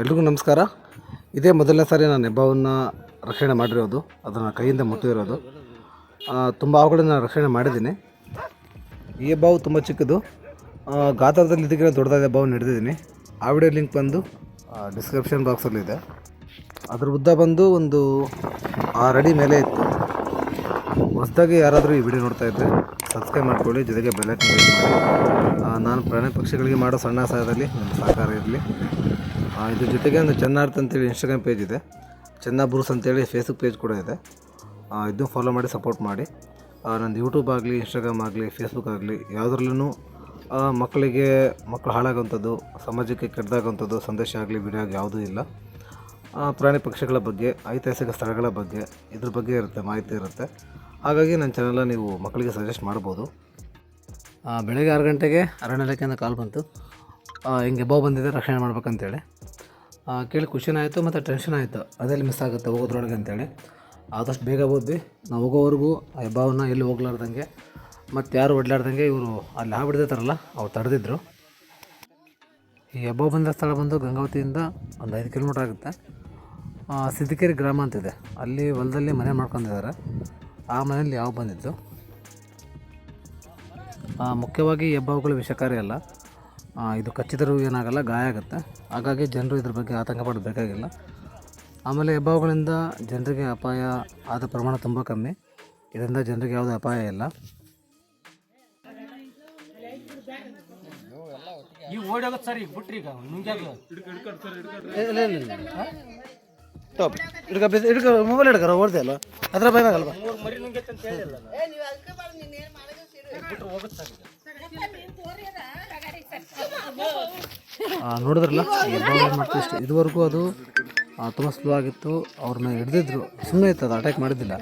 ಎಲ್ರಿಗೂ ನಮಸ್ಕಾರ. ಇದೇ ಮೊದಲನೇ ಸಾರಿ ನಾನು ನೆಬ್ಬವನ್ನು ರಕ್ಷಣೆ ಮಾಡಿರೋದು. ಅದನ್ನು ಕೈಯಿಂದ ಮುಟ್ಟಿರೋದು ತುಂಬ ಅವುಗಳನ್ನ ರಕ್ಷಣೆ ಮಾಡಿದ್ದೀನಿ. ಈ ಬಾವು ತುಂಬ ಚಿಕ್ಕದು. ಗಾತ್ರದಲ್ಲಿ ಇದಕ್ಕಿಂತ ದೊಡ್ಡದಾದ ಬಾವು ಹಿಡಿದಿದ್ದೀನಿ. ಆ ವಿಡಿಯೋ ಲಿಂಕ್ ಬಂದು ಡಿಸ್ಕ್ರಿಪ್ಷನ್ ಬಾಕ್ಸಲ್ಲಿದೆ ಅದ್ರ ಉದ್ದ ಬಂದು ಒಂದು ಆರು ಅಡಿ ಮೇಲೆ ಇತ್ತು. ಹೊಸದಾಗಿ ಯಾರಾದರೂ ಈ ವಿಡಿಯೋ ನೋಡ್ತಾ ಇದ್ದರೆ ಸಬ್ಸ್ಕ್ರೈಬ್ ಮಾಡ್ಕೊಳ್ಳಿ, ಜೊತೆಗೆ ಬೆಲ್ಲೈಕನ್ ಕ್ಲಿಕ್ ಮಾಡಿ. ನಾನು ಪ್ರಾಣಿ ಪಕ್ಷಿಗಳಿಗೆ ಮಾಡೋ ಸಣ್ಣ ಸಹಾಯದಲ್ಲಿ ನನ್ನ ಸಹಕಾರ ಇರಲಿ. ಇದ್ರ ಜೊತೆಗೆ ಒಂದು ಚೆನ್ನಾರ್ತ್ ಅಂತೇಳಿ ಇನ್ಸ್ಟಾಗ್ರಾಮ್ ಪೇಜ್ ಇದೆ. ಚೆನ್ನ ಬ್ರೂಸ್ ಅಂತೇಳಿ ಫೇಸ್ಬುಕ್ ಪೇಜ್ ಕೂಡ ಇದೆ. ಇದನ್ನು ಫಾಲೋ ಮಾಡಿ ಸಪೋರ್ಟ್ ಮಾಡಿ. ನಂದು ಯೂಟ್ಯೂಬ್ ಆಗಲಿ ಇನ್ಸ್ಟಾಗ್ರಾಮ್ ಆಗಲಿ ಫೇಸ್ಬುಕ್ ಆಗಲಿ ಯಾವುದ್ರಲ್ಲೂ ಮಕ್ಕಳಿಗೆ ಮಕ್ಕಳು ಹಾಳಾಗೋಂಥದ್ದು ಸಮಾಜಕ್ಕೆ ಕೆಟ್ಟದಾಗೋಂಥದ್ದು ಸಂದೇಶ ಆಗಲಿ, ವಿಡಿಯೋ ಆಗಲಿ ಯಾವುದೂ ಇಲ್ಲ. ಪ್ರಾಣಿ ಪಕ್ಷಿಗಳ ಬಗ್ಗೆ, ಐತಿಹಾಸಿಕ ಸ್ಥಳಗಳ ಬಗ್ಗೆ, ಇದ್ರ ಬಗ್ಗೆ ಇರುತ್ತೆ, ಮಾಹಿತಿ ಇರುತ್ತೆ. ಹಾಗಾಗಿ ನನ್ನ ಚಾನಲ್ನ ನೀವು ಮಕ್ಕಳಿಗೆ ಸಜೆಸ್ಟ್ ಮಾಡ್ಬೋದು. ಬೆಳಗ್ಗೆ ಆರು ಗಂಟೆಗೆ ಅರಣ್ಯ ಇಲಾಖೆಯಿಂದ ಕಾಲ್ ಬಂತು. ಹಿಂಗೆ ಬೋ ಬಂದಿದೆ, ರಕ್ಷಣೆ ಮಾಡ್ಬೇಕಂತೇಳಿ. ಕೇಳಿ ಖುಷಿನೂ ಆಯಿತು ಮತ್ತು ಟೆನ್ಷನ್ ಆಯಿತು. ಅದೆಲ್ಲಿ ಮಿಸ್ ಆಗುತ್ತೆ ಹೋಗೋದ್ರೊಳಗೆ ಅಂತೇಳಿ. ಆದಷ್ಟು ಬೇಗ ಹೋದ್ವಿ ನಾವು ಹೋಗೋವರೆಗೂ ಆ ಹೆಬ್ಬಾವನ್ನ ಎಲ್ಲಿ ಹೋಗ್ಲಾರ್ದಂಗೆ, ಮತ್ತು ಯಾರು ಒಡ್ಲಾರ್ದಂಗೆ ಇವರು ಅಲ್ಲಿ ಹಾಬಿಡ್ದಿರ್ತಾರಲ್ಲ ಅವ್ರು ತಡೆದಿದ್ರು. ಈ ಹೆಬ್ಬಾವು ಬಂದ ಸ್ಥಳ ಬಂದು ಗಂಗಾವತಿಯಿಂದ ಒಂದು ಐದು ಕಿಲೋಮೀಟ್ರ್ ಆಗುತ್ತೆ. ಸಿದ್ದಿಕೇರಿ ಗ್ರಾಮ ಅಂತಿದೆ. ಅಲ್ಲಿ ಹೊಲದಲ್ಲಿ ಮನೆ ಮಾಡ್ಕೊಂಡಿದ್ದಾರೆ. ಆ ಮನೆಯಲ್ಲಿ ಯಾವ ಬಂದಿದ್ದು? ಮುಖ್ಯವಾಗಿ ಹೆಬ್ಬಾವುಗಳು ವಿಷಕಾರಿ ಅಲ್ಲ. ಇದು ಕಚ್ಚಿದರೂ ಏನಾಗಲ್ಲ ಗಾಯ ಆಗುತ್ತೆ. ಹಾಗಾಗಿ ಜನರು ಇದ್ರ ಬಗ್ಗೆ ಆತಂಕ ಪಡಬೇಕಾಗಿಲ್ಲ. ಆಮೇಲೆ ಹೆಬ್ಬಾವುಗಳಿಂದ ಜನರಿಗೆ ಅಪಾಯ ಆದ ಪ್ರಮಾಣ ತುಂಬ ಕಮ್ಮಿ. ಇದರಿಂದ ಜನರಿಗೆ ಯಾವುದೇ ಅಪಾಯ ಇಲ್ಲ. ಈಗ ಸರ್ ಈಗ ಬಿಟ್ರಿ ಈಗ ಟಾಪ್ ಇಡ್ಕ ಇಡ್ಕ ಮೊಬೈಲ್ ಹಿಡ್ಕರ ಓಡ್ದೆ ಅಲ್ಲ ಅದ್ರ ಭಯ ಆಗಲ್ವಾ. ನೋಡಿದ್ರಲ್ಲ? ಇದುವರೆಗೂ ಅದು ತುಂಬ ಸ್ಲೋ ಆಗಿತ್ತು. ಅವ್ರನ್ನ ಹಿಡಿದಿದ್ರು. ಸುಮ್ಮನೆ ಇತ್ತು ಅದು ಅಟ್ಯಾಕ್ ಮಾಡಿದ್ದಿಲ್ಲ.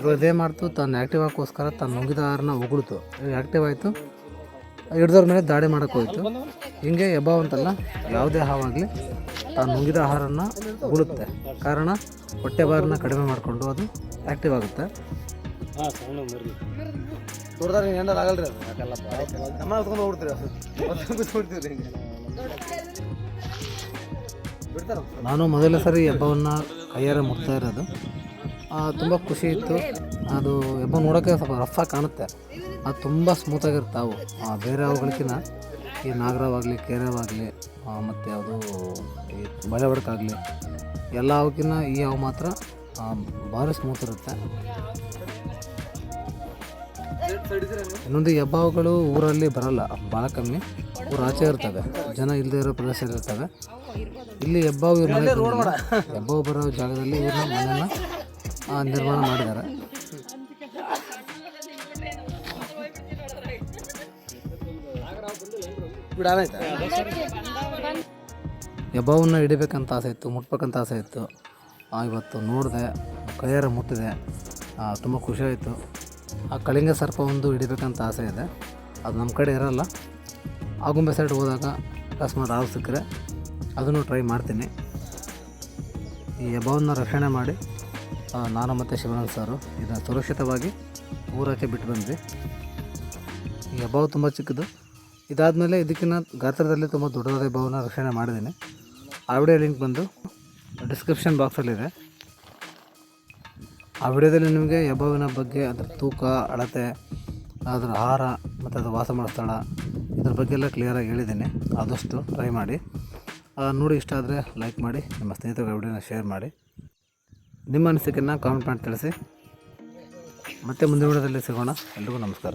ಇವಾಗ ಇದೇ ಮಾಡ್ತು, ತಾನು ಆ್ಯಕ್ಟಿವ್ ಆಗೋಸ್ಕರ ತಾನು ನುಂಗಿದ ಆರನ್ನ ಉಗುಳ್ತು ಆ್ಯಕ್ಟಿವ್ ಆಯಿತು. ಹಿಡ್ದವ್ರ ಮೇಲೆ ದಾಳಿ ಮಾಡೋಕ್ಕೋಯ್ತು ಹಿಂಗೆ ಎಬ್ಬಾವ್ ಅಂತಲ್ಲ, ಯಾವುದೇ ಹಾವಾಗಲಿ ತಾನು ನುಂಗಿದ ಆಹಾರನ ಉಳುತ್ತೆ ಕಾರಣ ಹೊಟ್ಟೆ ಬಾರನ್ನ ಕಡಿಮೆ ಮಾಡಿಕೊಂಡು ಅದು ಆ್ಯಕ್ಟಿವ್ ಆಗುತ್ತೆ. ಹಾ ಸಣ್ಣ ಮರಿ ದೊಡ್ಡದಾರ ಏನಾರು ಆಗಲ್ರಿ ಅದು? ನಮ್ಮ ಹೊತ್ಕೊಂಡು ಹೋಗ್ಬಿಡ್ತೀರಿ ಬಿಡ್ತೀವಿ ನಾನು ಮೊದಲನೇ ಸರಿ ಹೆಬ್ಬವನ್ನು ಕೈಯಾರೆ ಮುಟ್ತಾ ಇರೋದು. ತುಂಬ ಖುಷಿ ಇತ್ತು. ಅದು ಹೆಬ್ಬ ನೋಡೋಕ್ಕೆ ಸ್ವಲ್ಪ ರಫ್ ಆಗಿ ಕಾಣುತ್ತೆ. ಅದು ತುಂಬ ಸ್ಮೂತಾಗಿರುತ್ತೆ ಅವು. ಆ, ಬೇರೆ ಅವುಗಳಿಗಿನ ಈ ನಾಗರವಾಗಲಿ ಕೇರವಾಗಲಿ ಮತ್ತು ಯಾವುದು ಈ ಬಳೆ ಬಡಕಾಗಲಿ ಎಲ್ಲ ಅವಕ್ಕಿಂತ ಈ ಹಾವು ಮಾತ್ರ ಭಾರಿ ಸ್ಮೂತ್ ಇರುತ್ತೆ. ಇನ್ನೊಂದು ಹೆಬ್ಬಾವುಗಳು ಊರಲ್ಲಿ ಬರಲ್ಲ, ಭಾಳ ಕಮ್ಮಿ. ಊರು ಆಚೆ ಇರ್ತವೆ, ಜನ ಇಲ್ಲದೆ ಇರೋ ಪ್ರದೇಶ ಇರ್ತವೆ. ಇಲ್ಲಿ ಹೆಬ್ಬಾವು ಬಂದಿಲ್ಲ. ಹೆಬ್ಬಾವು ಬರೋ ಜಾಗದಲ್ಲಿ ಇವ್ರನ್ನ ಮನೆಯನ್ನು ನಿರ್ಮಾಣ ಮಾಡಿದ್ದಾರೆ. ಹೆಬ್ಬಾವನ್ನ ಹಿಡಿಬೇಕಂತ ಆಸೆ ಇತ್ತು, ಮುಟ್ಬೇಕಂತ ಆಸೆ ಇತ್ತು. ಇವತ್ತು ನೋಡಿದೆ, ಕೈಯಾರ ಮುಟ್ಟಿದೆ. ತುಂಬ ಖುಷಿ ಆಯಿತು. ಆ ಕಳಿಂಗ ಸರ್ಪ ಒಂದು ಹಿಡಿಬೇಕಂತ ಆಸೆ ಇದೆ. ಅದು ನಮ್ಮ ಕಡೆ ಇರೋಲ್ಲ. ಆಗುಂಬೆ ಸೈಡ್ ಹೋದಾಗ ಅಕಸ್ಮಾತ್ ಆಳು ಸಿಕ್ಕರೆ ಅದನ್ನು ಟ್ರೈ ಮಾಡ್ತೀನಿ. ಈ ಎಬ್ಬವನ್ನು ರಕ್ಷಣೆ ಮಾಡಿ ನಾನು ಮತ್ತು ಶಿವಾನಂದ್ ಸಾರು ಇದನ್ನು ಸುರಕ್ಷಿತವಾಗಿ ಊರಕ್ಕೆ ಬಿಟ್ಟು ಬಂದ್ವಿ. ಈ ಹೆಬ್ಬಾವು ತುಂಬ ಚಿಕ್ಕದು. ಇದಾದಮೇಲೆ ಇದಕ್ಕಿಂತ ಗಾತ್ರದಲ್ಲಿ ತುಂಬ ದೊಡ್ಡದಾದ ಭವನ ರಕ್ಷಣೆ ಮಾಡಿದ್ದೀನಿ. ಆ ವಿಡಿಯೋ ಲಿಂಕ್ ಬಂದು ಡಿಸ್ಕ್ರಿಪ್ಷನ್ ಬಾಕ್ಸಲ್ಲಿದೆ ಆ ವಿಡಿಯೋದಲ್ಲಿ ನಿಮಗೆ ಎಬ್ಬಾವಿನ ಬಗ್ಗೆ, ಅದರ ತೂಕ, ಅಳತೆ, ಅದರ ಆಹಾರ, ಮತ್ತು ಅದು ವಾಸ ಮಾಡೋ ಸ್ಥಳ, ಇದ್ರ ಬಗ್ಗೆ ಎಲ್ಲ ಕ್ಲಿಯರಾಗಿ ಹೇಳಿದ್ದೀನಿ. ಆದಷ್ಟು ಟ್ರೈ ಮಾಡಿ. ನೋಡಿ ಇಷ್ಟ ಆದರೆ ಲೈಕ್ ಮಾಡಿ, ನಿಮ್ಮ ಸ್ನೇಹಿತರ ವಿಡಿಯೋನ ಶೇರ್ ಮಾಡಿ. ನಿಮ್ಮ ಅನಿಸಿಕೆಯನ್ನು ಕಾಮೆಂಟ್ ಮಾಡಿ ತಿಳಿಸಿ. ಮತ್ತೆ ಮುಂದಿನ ವಿಡಿಯೋದಲ್ಲಿ ಸಿಗೋಣ. ಎಲ್ರಿಗೂ ನಮಸ್ಕಾರ.